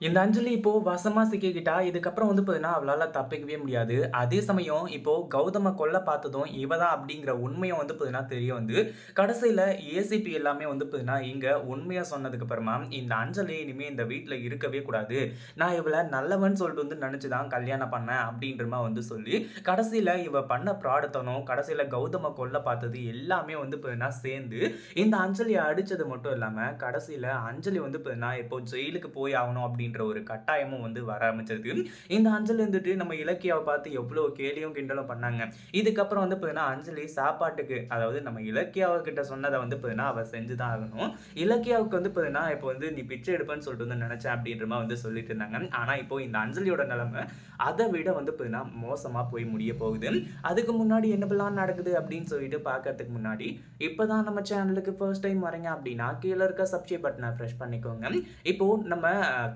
இந்த அஞ்சலி இப்போ வசமா சிக்கிக்கிட்டா இதுக்கப்புறம் வந்து பார்த்தீங்கன்னா அவளால் தப்பிக்கவே முடியாது. அதே சமயம் இப்போ கௌதம கொல்ல பார்த்ததும் இவ தான் அப்படிங்கிற உண்மையை வந்து பார்த்தீங்கன்னா தெரிய வந்து கடைசியில் ஏசிபி எல்லாமே வந்து பார்த்தீங்கன்னா இங்கே உண்மையாக சொன்னதுக்கு அப்புறமா இந்த அஞ்சலி இனிமேல் இந்த வீட்டில் இருக்கவே கூடாது. நான் இவளை நல்லவன் சொல்லிட்டு வந்து நினச்சி தான் கல்யாணம் பண்ணேன் அப்படின்றமா வந்து சொல்லி கடைசியில் இவ பண்ண ப்ராடத்தனும் கடைசியில் கௌதம கொல்ல பார்த்தது எல்லாமே வந்து பார்த்தீங்கன்னா சேர்ந்து இந்த அஞ்சலியை அடித்தது மட்டும் இல்லாமல் கடைசியில் அஞ்சலி வந்து பார்த்தீங்கன்னா இப்போ ஜெயிலுக்கு போய் ஆகணும் அப்படின்னு அப்படின்ற ஒரு கட்டாயமும் வந்து வர ஆரம்பிச்சது இந்த அஞ்சல் இருந்துட்டு நம்ம இலக்கியாவை பார்த்து எவ்வளோ கேலியும் கிண்டலும் பண்ணாங்க. இதுக்கப்புறம் வந்து பார்த்தீங்கன்னா அஞ்சலி சாப்பாட்டுக்கு அதாவது நம்ம இலக்கியாவை கிட்ட சொன்னதை வந்து பார்த்தீங்கன்னா அவள் செஞ்சு தான் ஆகணும். இலக்கியாவுக்கு வந்து பார்த்தீங்கன்னா இப்போ வந்து நீ பிச்சை எடுப்பேன்னு சொல்லிட்டு வந்து நினச்சேன் அப்படின்ற மாதிரி வந்து சொல்லிட்டு இருந்தாங்க. ஆனால் இப்போ இந்த அஞ்சலியோட நிலைமை அதை விட வந்து பார்த்தீங்கன்னா மோசமாக போய் முடிய போகுது. அதுக்கு முன்னாடி என்னப்பெல்லாம் நடக்குது அப்படின்னு சொல்லிட்டு பார்க்கறதுக்கு முன்னாடி இப்போ தான் நம்ம சேனலுக்கு ஃபர்ஸ்ட் டைம் வரீங்க அப்படின்னா கீழே இருக்க சப்ஸ்கிரைப் பட்டனை ப்ரெஷ் பண்ணிக்கோங்க. இப்போ நம்ம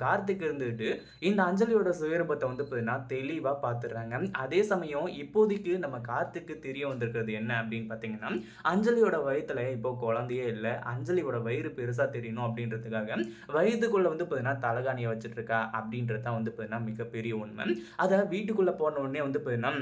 கார் கார்த்திக் இருந்துட்டு இந்த அஞ்சலியோட சுயரூபத்தை வந்து பார்த்தீங்கன்னா தெளிவாக பார்த்துடுறாங்க அதே சமயம் இப்போதைக்கு நம்ம கார்த்திக்கு தெரிய வந்திருக்கிறது என்ன அப்படின்னு பார்த்தீங்கன்னா அஞ்சலியோட வயிற்றுல இப்போ குழந்தையே இல்லை அஞ்சலியோட வயிறு பெருசாக தெரியணும் அப்படின்றதுக்காக வயதுக்குள்ளே வந்து பார்த்தீங்கன்னா தலகாணியை வச்சுட்டு இருக்கா அப்படின்றது தான் வந்து பார்த்தீங்கன்னா மிகப்பெரிய உண்மை. அதை வீட்டுக்குள்ளே போன உடனே வந்து பார்த்தீங்கன்னா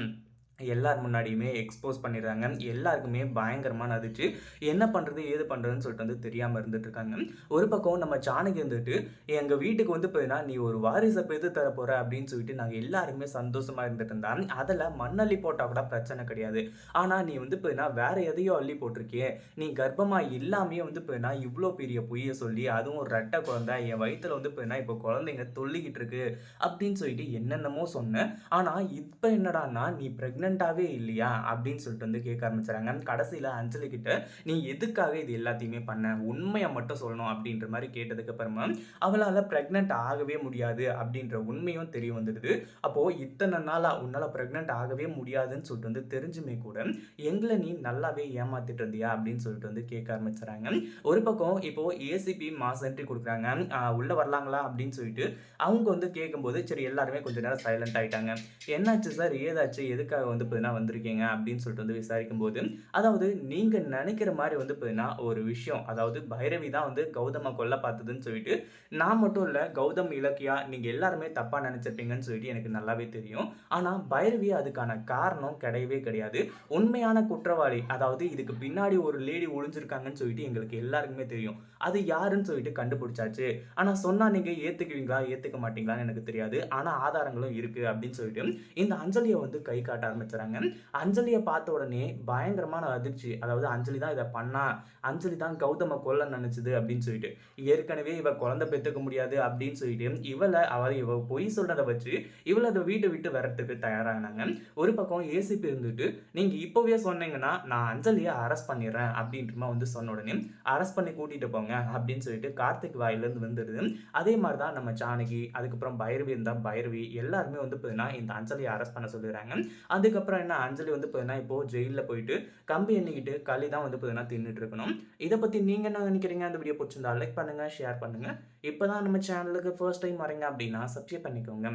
எல்லார் முன்னாடியுமே எக்ஸ்போஸ் பண்ணிடுறாங்க. எல்லாருக்குமே பயங்கரமாக அதிர்ச்சி. என்ன பண்ணுறது ஏது பண்ணுறதுன்னு சொல்லிட்டு வந்து தெரியாமல் இருந்துட்டு இருக்காங்க ஒரு பக்கம் நம்ம சாணகி இருந்துட்டு எங்கள் வீட்டுக்கு வந்து போயினா நீ ஒரு வாரிசை பெய்து தர போகிற அப்படின்னு சொல்லிட்டு நாங்கள் எல்லாருமே சந்தோஷமாக இருந்துட்டு இருந்தான் அதில் மண்ணள்ளி போட்டால் கூட பிரச்சனை கிடையாது. ஆனால் நீ வந்து போயினா வேற எதையோ அள்ளி போட்டிருக்கியே. நீ கர்ப்பமாக இல்லாமே வந்து போயினா இவ்வளோ பெரிய பொய்யை சொல்லி அதுவும் ஒரு ரெட்டை குழந்தை என் வயிற்றுல வந்து போயினா இப்போ குழந்தைங்க தொல்லிக்கிட்டு இருக்கு அப்படின்னு சொல்லிட்டு என்னென்னமோ சொன்னேன் ஆனால் இப்போ என்னடான்னா நீ ப்ரெக்னென்ட் ப்ரெக்னெண்ட்டாகவே இல்லையா? அப்படின்னு சொல்லிட்டு வந்து கேட்க ஆரம்பிச்சுறாங்க. கடைசியில் அஞ்சலி கிட்ட நீ எதுக்காக இது எல்லாத்தையுமே பண்ண? உண்மையை மட்டும் சொல்லணும் அப்படின்ற மாதிரி கேட்டதுக்கு அப்புறமா அவளால் ப்ரெக்னென்ட் ஆகவே முடியாது அப்படின்ற உண்மையும் தெரிய வந்துடுது. அப்போது இத்தனை நாளாக உன்னால் ப்ரெக்னென்ட் ஆகவே முடியாதுன்னு சொல்லிட்டு வந்து தெரிஞ்சுமே கூட எங்களை நீ நல்லாவே ஏமாத்திட்டு இருந்தியா? அப்படின்னு சொல்லிட்டு வந்து கேட்க ஆரம்பிச்சுறாங்க. ஒரு பக்கம் இப்போது ஏசிபி மாஸ் என்ட்ரி கொடுக்குறாங்க. உள்ளே வரலாங்களா? அப்படின்னு சொல்லிட்டு அவங்க வந்து கேட்கும்போது சரி எல்லாருமே கொஞ்சம் நேரம் சைலண்ட் ஆகிட்டாங்க என்னாச்சு சார் ஏதாச்சு? எதுக்காக வந்து வந்து பார்த்தீங்கன்னா வந்திருக்கீங்க அப்படின்னு சொல்லிட்டு வந்து விசாரிக்கும் போது அதாவது நீங்கள் நினைக்கிற மாதிரி வந்து பார்த்தீங்கன்னா ஒரு விஷயம் அதாவது பைரவி தான் வந்து கௌதம கொல்ல பார்த்ததுன்னு சொல்லிட்டு நான் மட்டும் இல்லை கௌதம் இலக்கியா நீங்கள் எல்லாருமே தப்பாக நினச்சிருப்பீங்கன்னு சொல்லிட்டு எனக்கு நல்லாவே தெரியும். ஆனால் பைரவி அதுக்கான காரணம் கிடையவே கிடையாது. உண்மையான குற்றவாளி அதாவது இதுக்கு பின்னாடி ஒரு லேடி ஒளிஞ்சிருக்காங்கன்னு சொல்லிட்டு எங்களுக்கு எல்லாருக்குமே தெரியும். அது யாருன்னு சொல்லிட்டு கண்டுபிடிச்சாச்சு. ஆனால் சொன்னால் நீங்கள் ஏற்றுக்குவீங்களா ஏற்றுக்க மாட்டீங்களான்னு எனக்கு தெரியாது. ஆனால் ஆதாரங்களும் இருக்குது அப்படின்னு சொல்லிட்டு இந்த அஞ்சலியை வந்து கை காட்ட ஆரம்பிச்சு ஆரம்பிச்சுறாங்க அஞ்சலியை பார்த்த உடனே பயங்கரமான அதிர்ச்சி. அதாவது அஞ்சலி தான் இதை பண்ணா அஞ்சலி தான் கௌதம கொல்ல நினைச்சது அப்படின்னு சொல்லிட்டு ஏற்கனவே இவ குழந்தை பெற்றுக்க முடியாது அப்படின்னு சொல்லிட்டு இவளை அவர் இவ பொய் சொல்றதை வச்சு இவளை அதை வீட்டை விட்டு வரத்துக்கு தயாராகினாங்க ஒரு பக்கம் ஏசிபி இருந்துட்டு நீங்க இப்போவே சொன்னீங்கன்னா நான் அஞ்சலியை அரெஸ்ட் பண்ணிடுறேன் அப்படின்றமா வந்து சொன்ன உடனே அரெஸ்ட் பண்ணி கூட்டிட்டு போங்க அப்படின்னு சொல்லிட்டு கார்த்திக் வாயிலிருந்து வந்துடுது. அதே மாதிரி தான் நம்ம ஜானகி அதுக்கப்புறம் பைரவி இருந்தால் பைரவி எல்லாருமே வந்து பார்த்தீங்கன்னா இந்த அஞ்சலியை அரெஸ்ட் பண்ண சொல்லிடுறாங்க அதுக்கு அதுக்கப்புறம் என்ன அஞ்சலி வந்து பார்த்தீங்கன்னா இப்போது ஜெயிலில் போயிட்டு கம்பி எண்ணிக்கிட்டு களி தான் வந்து பார்த்தீங்கன்னா தின்னுட்டு இருக்கணும். இதை பற்றி நீங்கள் என்ன நினைக்கிறீங்க? அந்த வீடியோ பிடிச்சிருந்தா லைக் பண்ணுங்கள் ஷேர் பண்ணுங்கள் இப்போ தான் நம்ம சேனலுக்கு ஃபர்ஸ்ட் டைம் வரீங்க அப்படின்னா சப்ஸ்கிரைப் பண்ணிக்கோங்க.